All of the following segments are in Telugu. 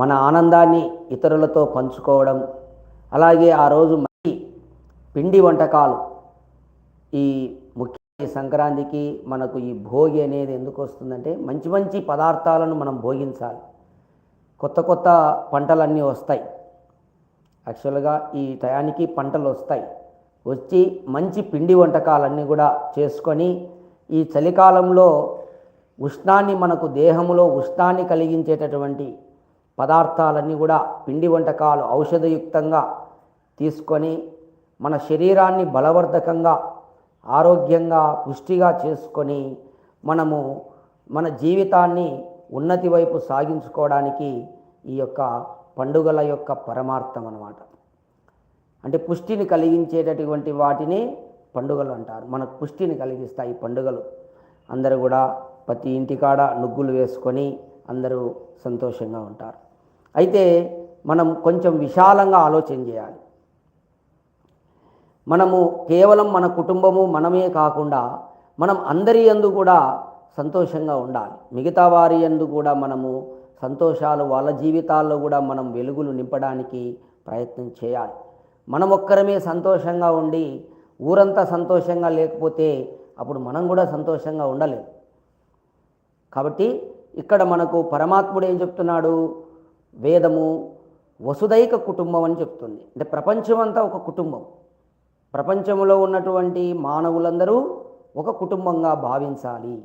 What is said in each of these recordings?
మన ఆనందాన్ని ఇతరులతో పంచుకోవడం. అలాగే ఆ రోజు మంచి పిండి వంటకాలు. ఈ ముఖ్య సంక్రాంతికి మనకు ఈ భోగి అనేది ఎందుకు వస్తుందంటే మంచి మంచి పదార్థాలను మనం భోగించాలి. కొత్త కొత్త పంటలన్నీ వస్తాయి. యాక్చువల్గా ఈ టయానికి పంటలు వస్తాయి. వచ్చి మంచి పిండి వంటకాలన్నీ కూడా చేసుకొని ఈ చలికాలంలో ఉష్ణాన్ని మనకు దేహంలో ఉష్ణాన్ని కలిగించేటటువంటి పదార్థాలన్నీ కూడా పిండి వంటకాలు ఔషధయుక్తంగా తీసుకొని మన శరీరాన్ని బలవర్ధకంగా ఆరోగ్యంగా పుష్టిగా చేసుకొని మనము మన జీవితాన్ని ఉన్నతి వైపు సాగించుకోవడానికి ఈ యొక్క పండుగల యొక్క పరమార్థం అన్నమాట. అంటే పుష్టిని కలిగించేటటువంటి వాటిని పండుగలు అంటారు. మనకు పుష్టిని కలిగిస్తాయి ఈ పండుగలు. అందరూ కూడా ప్రతి ఇంటికాడ నుగ్గులు వేసుకొని అందరూ సంతోషంగా ఉంటారు. అయితే మనం కొంచెం విశాలంగా ఆలోచన చేయాలి. మనము కేవలం మన కుటుంబము మనమే కాకుండా మనం అందరి యందు కూడా సంతోషంగా ఉండాలి. మిగతా వారి యందు కూడా మనము సంతోషాలు వాళ్ళ జీవితాల్లో కూడా మనం వెలుగులు నింపడానికి ప్రయత్నం చేయాలి. మనం ఒక్కరమే సంతోషంగా ఉండి ఊరంతా సంతోషంగా లేకపోతే అప్పుడు మనం కూడా సంతోషంగా ఉండలేం. కాబట్టి ఇక్కడ మనకు పరమాత్ముడు ఏం చెప్తున్నాడు? వేదము వసుదైక కుటుంబం అని చెప్తుంది. అంటే ప్రపంచమంతా ఒక కుటుంబం. ప్రపంచంలో ఉన్నటువంటి మానవులందరూ ఒక కుటుంబంగా భావించాలి.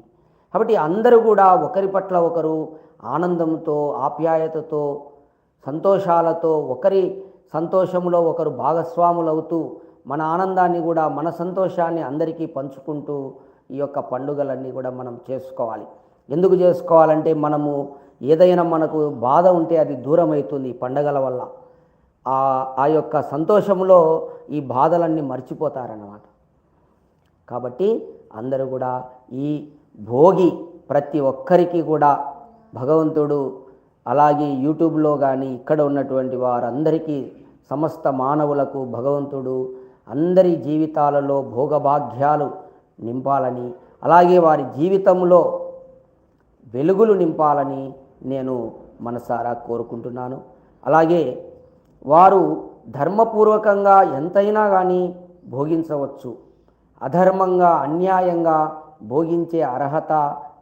కాబట్టి అందరూ కూడా ఒకరి పట్ల ఒకరు ఆనందంతో ఆప్యాయతతో సంతోషాలతో ఒకరి సంతోషంలో ఒకరు భాగస్వాములవుతూ మన ఆనందాన్ని కూడా మన సంతోషాన్ని అందరికీ పంచుకుంటూ ఈ యొక్క పండుగలన్నీ కూడా మనం చేసుకోవాలి. ఎందుకు చేసుకోవాలంటే మనము ఏదైనా మనకు బాధ ఉంటే అది దూరం అవుతుంది ఈ పండగల వల్ల. ఆ ఆ యొక్క సంతోషంలో ఈ బాధలన్నీ మర్చిపోతారన్నమాట. కాబట్టి అందరూ కూడా ఈ భోగి ప్రతి ఒక్కరికి కూడా భగవంతుడు అలాగే యూట్యూబ్లో కానీ ఇక్కడ ఉన్నటువంటి వారందరికీ సమస్త మానవులకు భగవంతుడు అందరి జీవితాలలో భోగభాగ్యాలు నింపాలని అలాగే వారి జీవితంలో వెలుగులు నింపాలని నేను మనసారా కోరుకుంటున్నాను. అలాగే వారు ధర్మపూర్వకంగా ఎంతైనా కానీ భోగించవచ్చు. అధర్మంగా అన్యాయంగా భోగించే అర్హత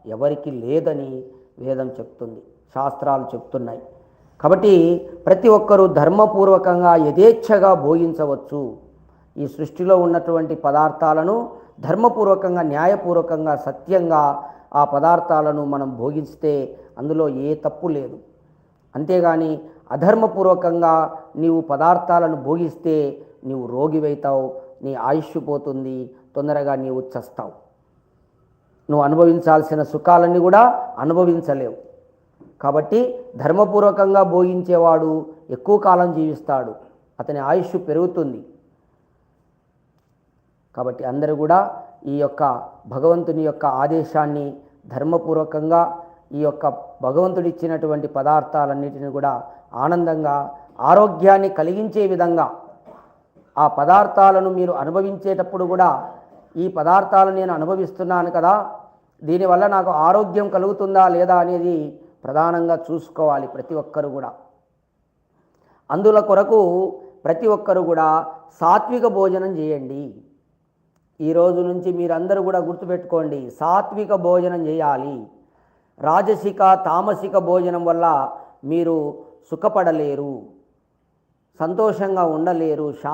ఎవరికి లేదని వేదం చెప్తుంది శాస్త్రాలు చెప్తున్నాయి. కాబట్టి ప్రతి ఒక్కరూ ధర్మపూర్వకంగా యథేచ్ఛగా భోగించవచ్చు. ఈ సృష్టిలో ఉన్నటువంటి పదార్థాలను ధర్మపూర్వకంగా న్యాయపూర్వకంగా సత్యంగా ఆ పదార్థాలను మనం భోగిస్తే అందులో ఏ తప్పు లేదు. అంతేగాని అధర్మపూర్వకంగా నీవు పదార్థాలను భోగిస్తే నీవు రోగివైతావు నీ ఆయుష్ పోతుంది తొందరగా నీవు చస్తావు. నువ్వు అనుభవించాల్సిన సుఖాలన్నీ కూడా అనుభవించలేవు. కాబట్టి ధర్మపూర్వకంగా భోగించేవాడు ఎక్కువ కాలం జీవిస్తాడు అతని ఆయుష్ పెరుగుతుంది. కాబట్టి అందరూ కూడా ఈ యొక్క భగవంతుని యొక్క ఆదేశాన్ని ధర్మపూర్వకంగా ఈ యొక్క భగవంతుడు ఇచ్చినటువంటి పదార్థాలన్నిటిని కూడా ఆనందంగా ఆరోగ్యాన్ని కలిగించే విధంగా ఆ పదార్థాలను మీరు అనుభవించేటప్పుడు కూడా ఈ పదార్థాలను నేను అనుభవిస్తున్నాను కదా దీనివల్ల నాకు ఆరోగ్యం కలుగుతుందా లేదా అనేది ప్రధానంగా చూసుకోవాలి ప్రతి ఒక్కరు కూడా. అందుల కొరకు ప్రతి ఒక్కరు కూడా సాత్విక భోజనం చేయండి. ఈ రోజు నుంచి మీరందరూ కూడా గుర్తుపెట్టుకోండి సాత్విక భోజనం చేయాలి. రాజసిక తామసిక భోజనం వల్ల మీరు సుఖపడలేరు సంతోషంగా ఉండలేరు